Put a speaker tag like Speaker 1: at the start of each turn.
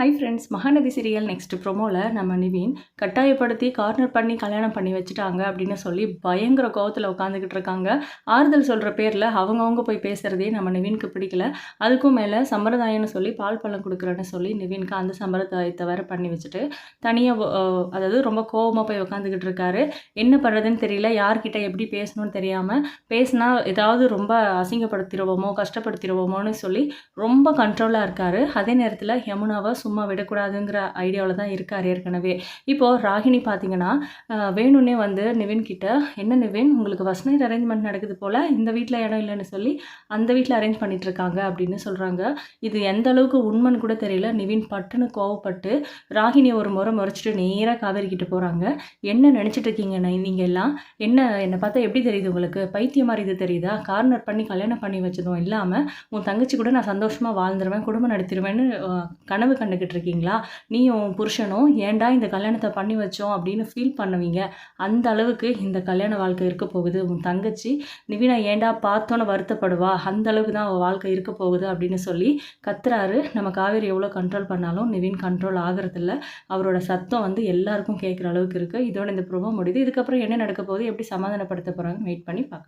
Speaker 1: Hi friends Mahanadi serial next ப்ரோமோவில் நம்ம நிவின் கட்டாயப்படுத்தி corner பண்ணி கல்யாணம் பண்ணி வச்சுட்டாங்க அப்படின்னு சொல்லி பயங்கர கோவத்தில் உட்காந்துக்கிட்டு இருக்காங்க. ஆறுதல் சொல்கிற பேரில் அவங்கவுங்க போய் பேசுகிறதே நம்ம நிவின்க்கு பிடிக்கல. அதுக்கும் மேலே சம்பிரதாயம்னு சொல்லி பால் பழம் கொடுக்குறேன்னு சொல்லி நிவின்க்கு அந்த சம்பிரதாயத்தை வேறு பண்ணி வச்சுட்டு தனியாக அதாவது ரொம்ப கோவமாக போய் உட்காந்துக்கிட்டு இருக்காரு. என்ன பண்ணுறதுன்னு தெரியல. யார்கிட்ட எப்படி பேசணும்னு தெரியாமல் பேசினா ஏதாவது ரொம்ப அசிங்கப்படுத்திடுவோமோ கஷ்டப்படுத்திடுவோமோன்னு சொல்லி ரொம்ப கண்ட்ரோலாக இருக்கார். அதே நேரத்தில் யமுனாவை சும்மா விடக்கூடாதுங்கிற ஐடியாவில் தான் இருக்கார் ஏற்கனவே இப்போது ராகினி பார்த்தீங்கன்னா வேணும்னே வந்து நிவின் கிட்ட என்ன நிவின் உங்களுக்கு ஃபஸ்ட் நைட் அரேஞ்ச்மெண்ட் நடக்குது போல் இந்த வீட்டில் இடம் இல்லைன்னு சொல்லி அந்த வீட்டில் அரேஞ்ச் பண்ணிகிட்ருக்காங்க இருக்காங்க அப்படின்னு சொல்கிறாங்க இது எந்த அளவுக்கு உண்மைன்னு கூட தெரியல. நிவின் பட்டுன்னு கோவப்பட்டு ராகினியை ஒரு முறை முறைச்சிட்டு நேராக காவேரிக்கிட்டு போகிறாங்க என்ன நினச்சிட்டு இருக்கீங்க நீங்கள் எல்லாம் என்ன என்னை பார்த்தா எப்படி தெரியுது உங்களுக்கு? பைத்தியம் மாதிரி இது தெரியுதா? கார்னர் பண்ணி கல்யாணம் பண்ணி வச்சதும் இல்லாமல் உன் தங்கச்சி கூட நான் சந்தோஷமாக வாழ்ந்துருவேன் குடும்பம் நடத்திடுவேன்னு கனவு கண்டு கண்டுக்கிட்டு இருக்கீங்களா நீயும் உன் புருஷனும் ஏன்டா இந்த கல்யாணத்தை பண்ணி வச்சோம் அப்படின்னு ஃபீல் பண்ணுவீங்க. அந்த அளவுக்கு இந்த கல்யாண வாழ்க்கை இருக்க போகுது. உன் தங்கச்சி நிவினா ஏன்டா பார்த்தோன்னு வருத்தப்படுவா? அந்த அளவுக்கு தான் அவள் வாழ்க்கை இருக்க போகுது அப்படின்னு சொல்லி கத்துறாரு. நம்ம காவேரி எவ்வளோ கண்ட்ரோல் பண்ணாலும் நிவின் கண்ட்ரோல் ஆகிறதில்ல. அவரோட சத்தம் வந்து எல்லாருக்கும் கேட்குற அளவுக்கு இருக்குது இதோட இந்த ப்ரோமோ முடியுது. இதுக்கப்புறம் என்ன நடக்க போகுது? எப்படி சமாதானப்படுத்த போகிறாங்க வெயிட் பண்ணி பார்க்கலாம்